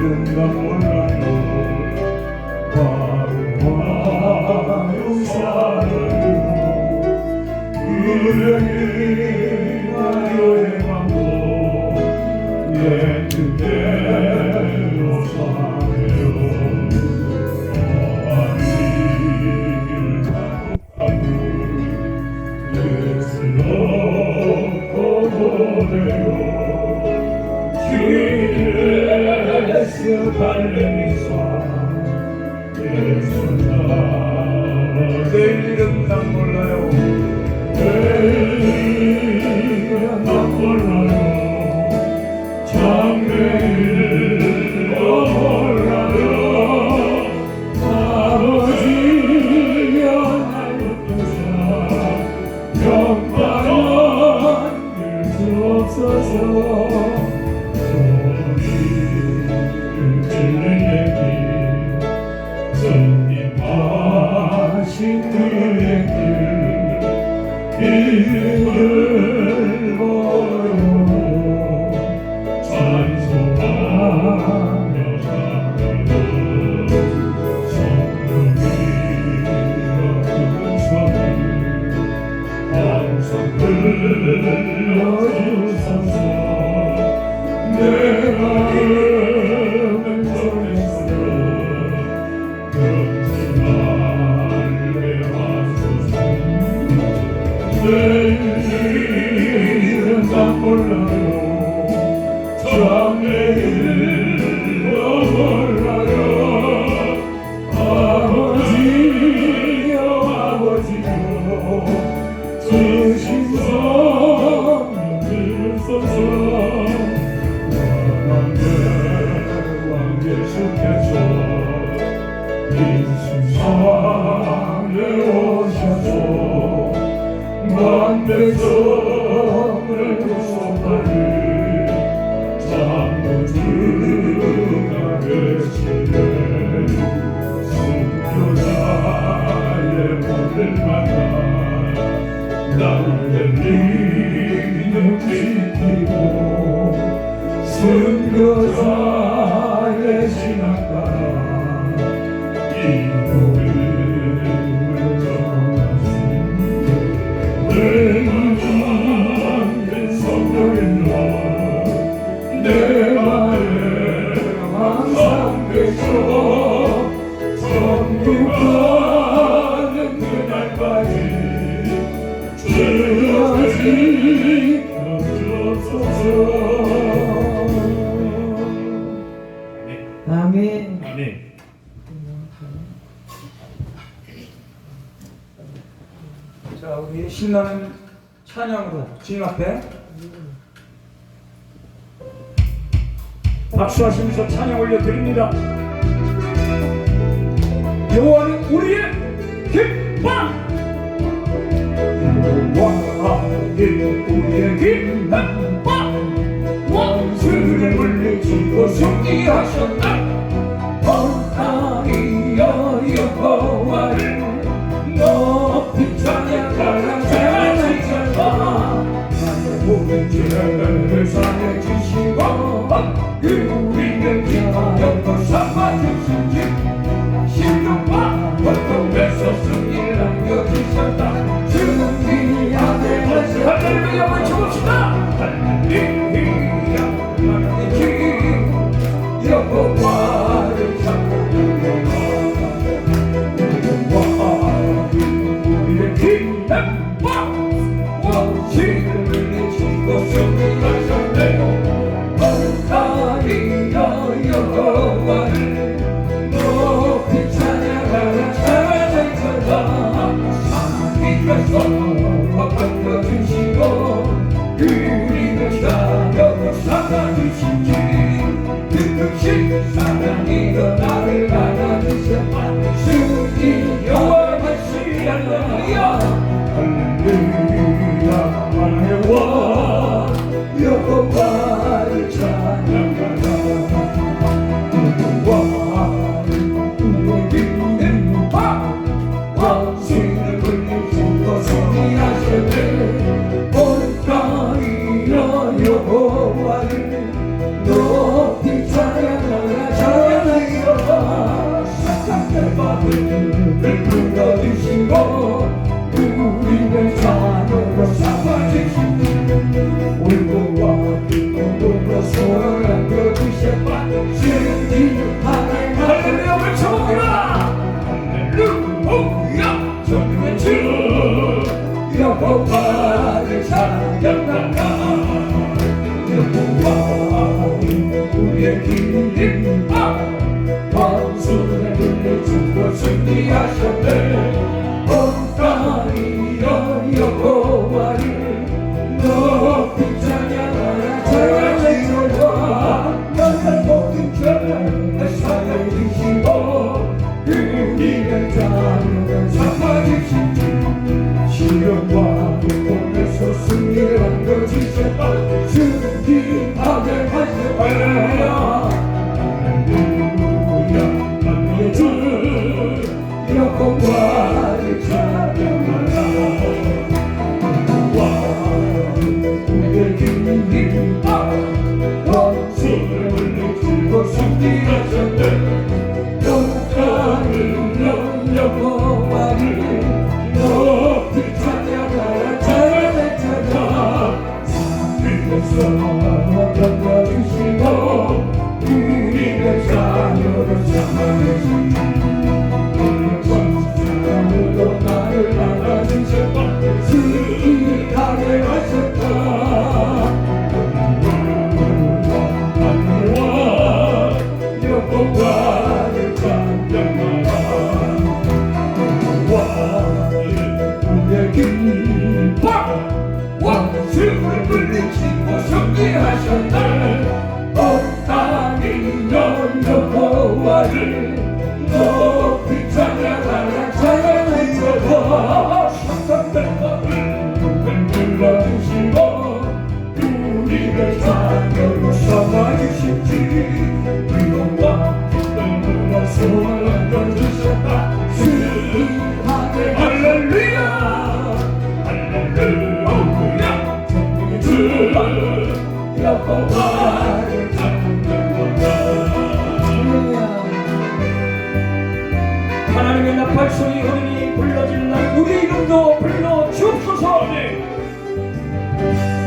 이른 강물로 광활 용사를 그의 thunder. Thank you. 승교사의 신앙과 찬양으로. 주님 앞에. 박수하시면서 찬양 올려드립니다. 여호와는 우리의 기쁨 여호와는 우리의 기쁨 원수를 물리치고 승리하셨나 어, 하리여 여호 Yes, I 승 하나님의 나팔 소리 어린이 불러지는 날 우리 이름도 불러 주옵소서.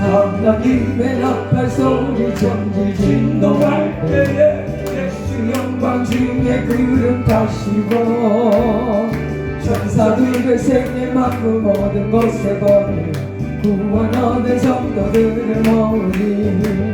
하나님의 나팔 소리 전지 진동할 때에 예수 영광 중에 구름 타시고 천사들의 생애 만국 모든 곳에 보내 구원 얻은 성도들을 모으니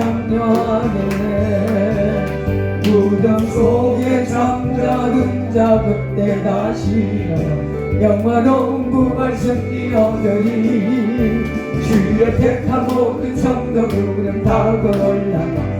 참여하네 무덤 속에 잠자둔 자 그때 다시 부활 승리 얻으리 주의 택한 모든 성도 구름 타고 올라가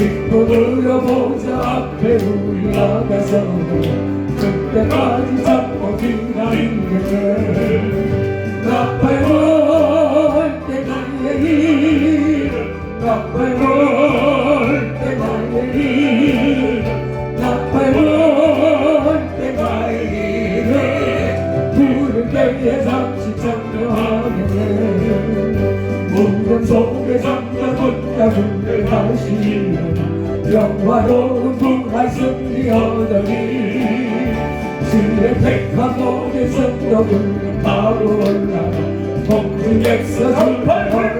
기뻐 들어보자. 앞에 나가서 그때까지 잡고 기다리게 나팔 볼때 나의 이름 나팔 볼때 나의 이름 나팔 볼때 나의 이름 부를 때에 잠시 참여하게 문전 속에 잠자던 자분들 다시 일어나 영화로운 부활 승리 얻으리 주의 택한 모든 성도들 바로 올라가 공중에서 나팔 불때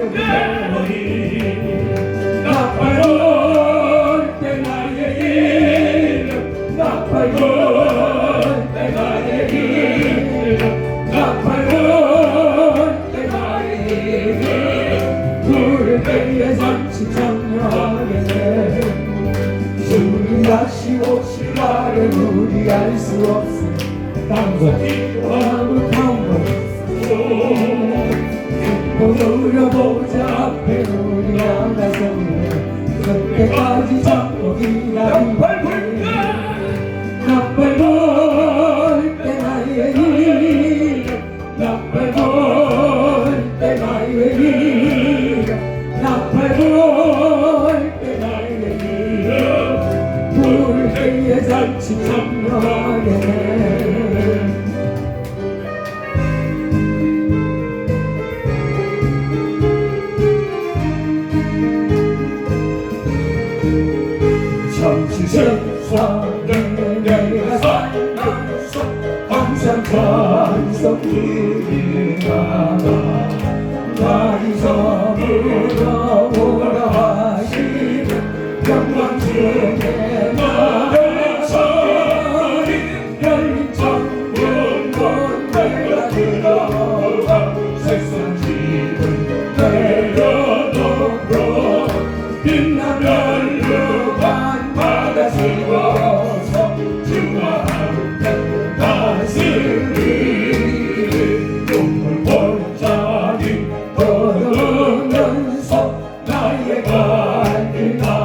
Think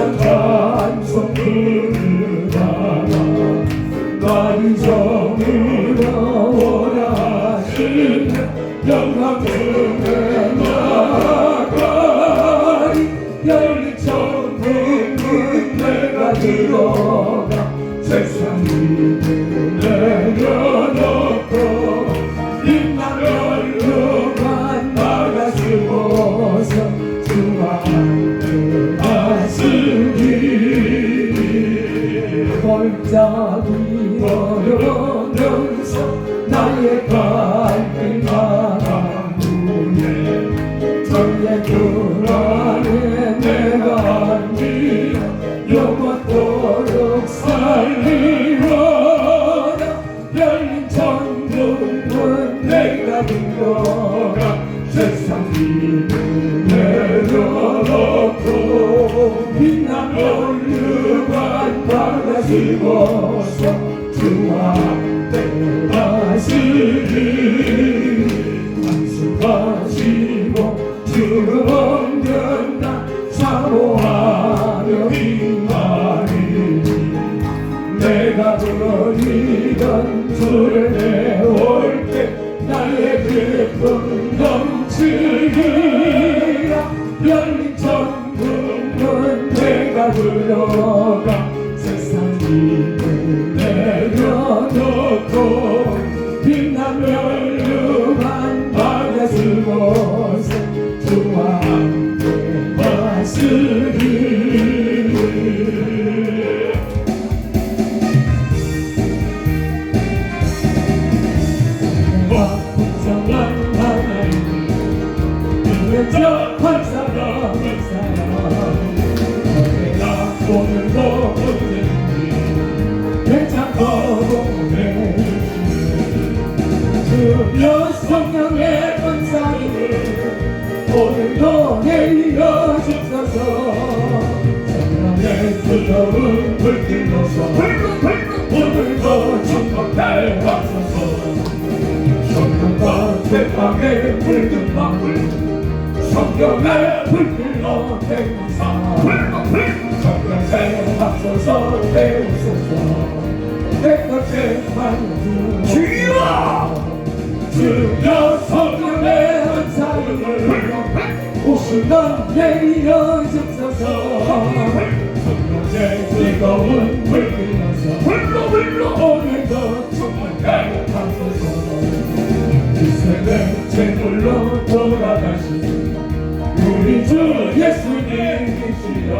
찬찬 그나마 나를 정의라 원하신 영광 등에 나가리 열린 천국 내가 들어 불길로 대우사 성령의 앞서서 대우소서 내 것에 만주 주여 주여 성령의 은사를 오시던 내려 주소서 성령의 뜨거운 불길로서 오늘도 충만하게 하소서 이생의 제물로 돌아가신 우리 주 예수님이시여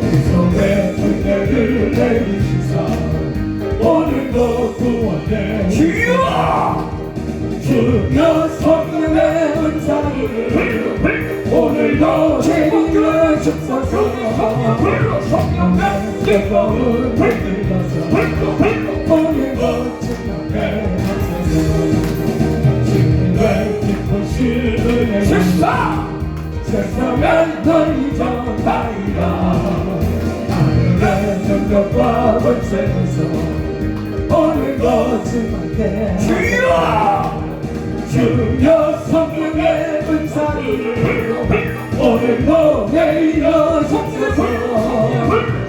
그 손에 은혜를 내리시사 오늘도 구원해 주여 주여 성령의 은사를 오늘도 제일로 주소서 성령의 뜨거운 불길로서 오늘도 충만하 널 잊어가리라 하늘의 능력과 권세에서 오늘도 주님께 주여! 주여 성령의 은사를 오늘도 내려 주소서.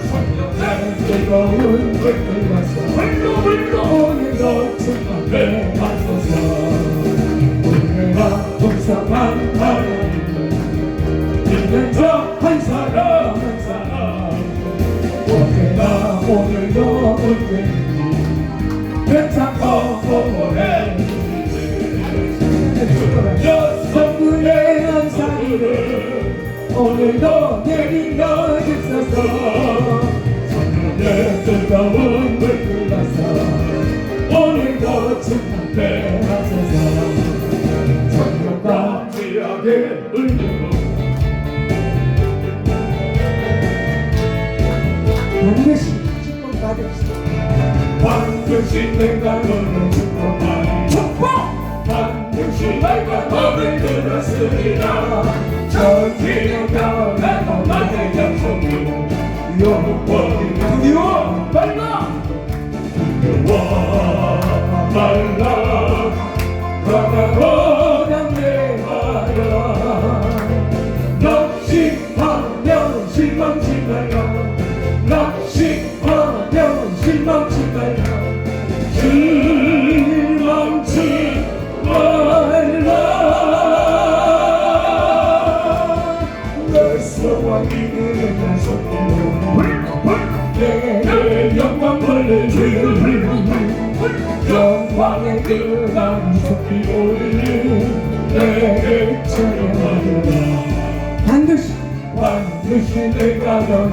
성령의 뜨거운 불길로서 오늘도 주님께 하소서. 우리가 동상한 하나 님 인연적 한 사람 한 사람. 언제나 오늘도 언제니 괜찮고 고고해? 여성분의 한사리를 오늘도 내리려 주소서 성령의 뜨거운 불길라서 오늘도 충만케 하소서. 성령과 지하게 울리 반드시 내가 너를 축복하리. 축복! 반드시 내가 너를 들었으리라 전지의 변화가 나의 약속이 영원히 두려워 말라! 두려워 말라. 가라고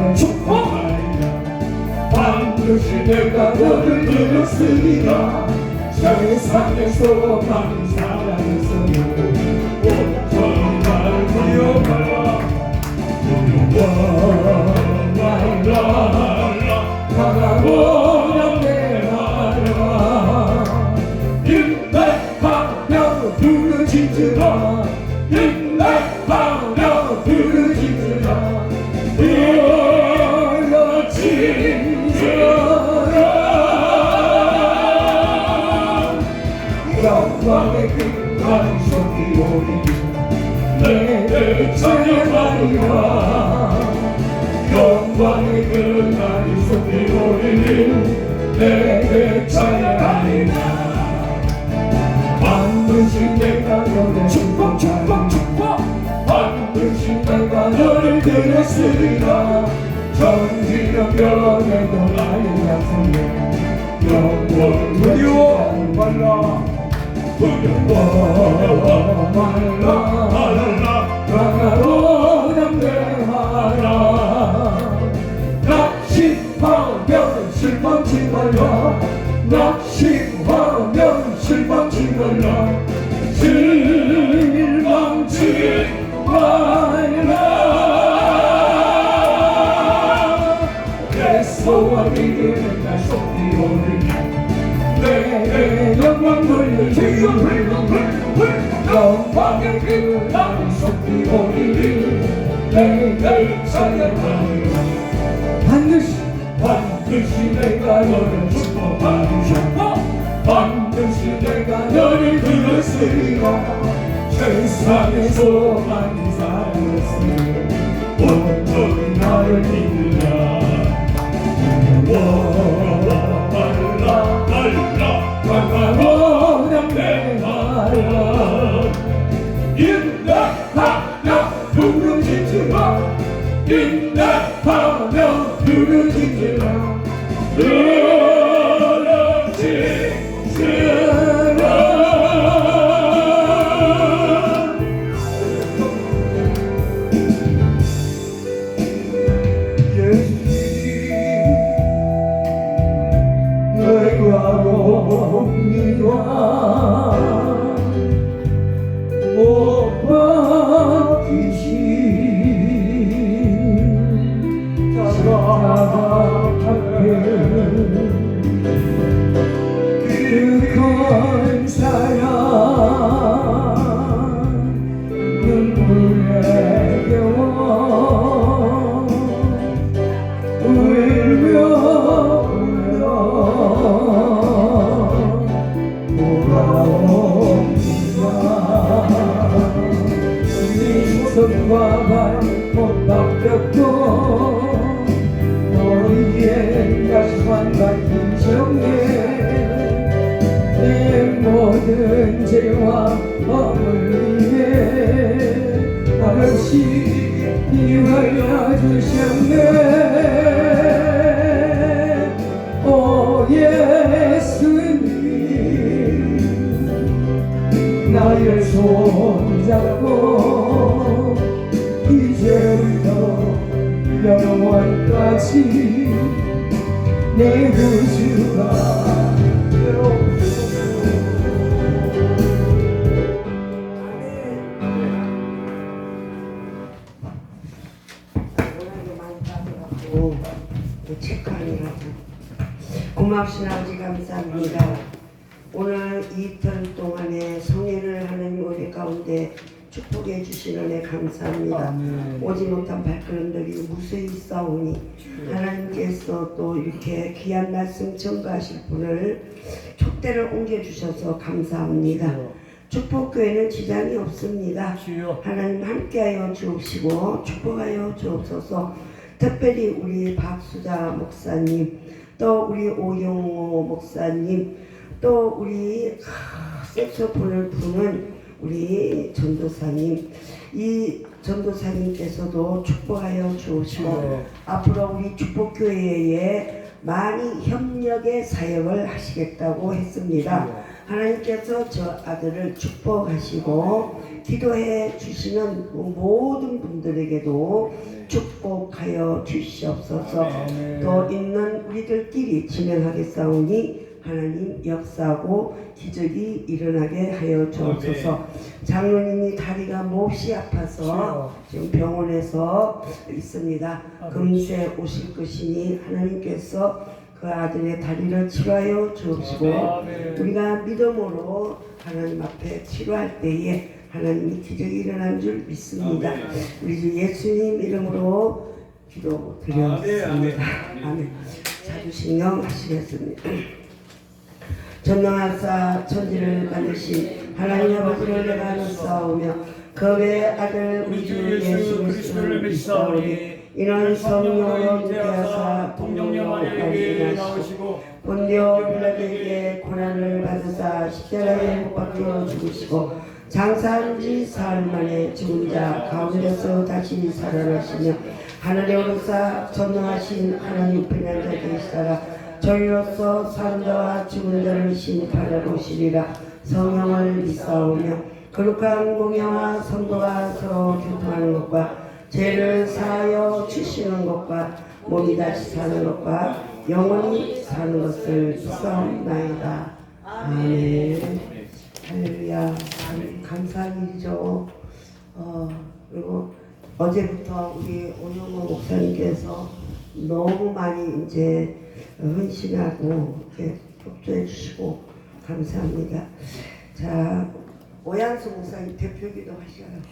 너를 축복하리라 반드시 내가 너를 이뤘으리라 세상에서 많 들었으리라. 전지전변에도 나의 약속에 영원 두려워 말라. 두려워 말라 반드시 반드시 내가 너를 축복하리라 반드시 내가 너를 들었으리라 세상에서 많이 살았으니 온전히 나를 말라 손잡고 이제부터 영원까지 내 구주가 감사합니다. 오지 못한 발걸음들이 무수히 싸우니 하나님께서 또 이렇게 귀한 말씀 전가하실 분을 촉대를 옮겨주셔서 감사합니다. 축복교회는 지장이 없습니다. 하나님 함께하여 주옵시고 축복하여 주옵소서. 특별히 우리 박수자 목사님 또 우리 오영호 목사님 또 우리 하, 색소폰을 부는 우리 전도사님 이 전도사님께서도 축복하여 주옵시고 네. 앞으로 우리 축복교회에 많이 협력의 사역을 하시겠다고 했습니다. 하나님께서 저 아들을 축복하시고 기도해 주시는 모든 분들에게도 축복하여 주시옵소서 또 있는 우리들끼리 진행하겠사오니 하나님 역사하고 기적이 일어나게 하여 주옵소서. 장로님이 다리가 몹시 아파서 지금 병원에서 있습니다. 금세 오실 것이니 하나님께서 그 아들의 다리를 치료하여 주옵시고 우리가 믿음으로 하나님 앞에 치료할 때에 하나님이 기적이 일어난 줄 믿습니다. 우리 주 예수님 이름으로 기도 드렸습니다. 아멘. 자주 신경 하시겠습니다. 전능하사 천지를 만드신 하나님 아버지를 내가 믿사오며 그외 아들 우리 주 예수 그리스도를 믿사오니 이는 성령으로 잉태하사 동정녀 마리아에게 나오시고 본디오 빌라에게 고난을 받으사 십자가에 못 박혀 죽으시고 장사한 지 사흘 만에 죽은 자 가운데서 다시 살아나시며 하늘에 오르사 전능하신 하나님 편한 자 되시다가 저희로서 사는 자와 죽은 자를 심판하러 오시리라. 성령을 믿사오며 거룩한 공영과 성도가 서로 교통하는 것과 죄를 사하여 주시는 것과 몸이 다시 사는 것과 영원히 사는 것을 믿사옵나이다. 아멘. 할렐루야. 감- 감사한 일이죠 어, 그리고 어제부터 우리 오영호 목사님께서 너무 많이 이제 헌신하고 이렇게 협조해 주시고 감사합니다. 자 오양수 목사님 대표기도 하셔요.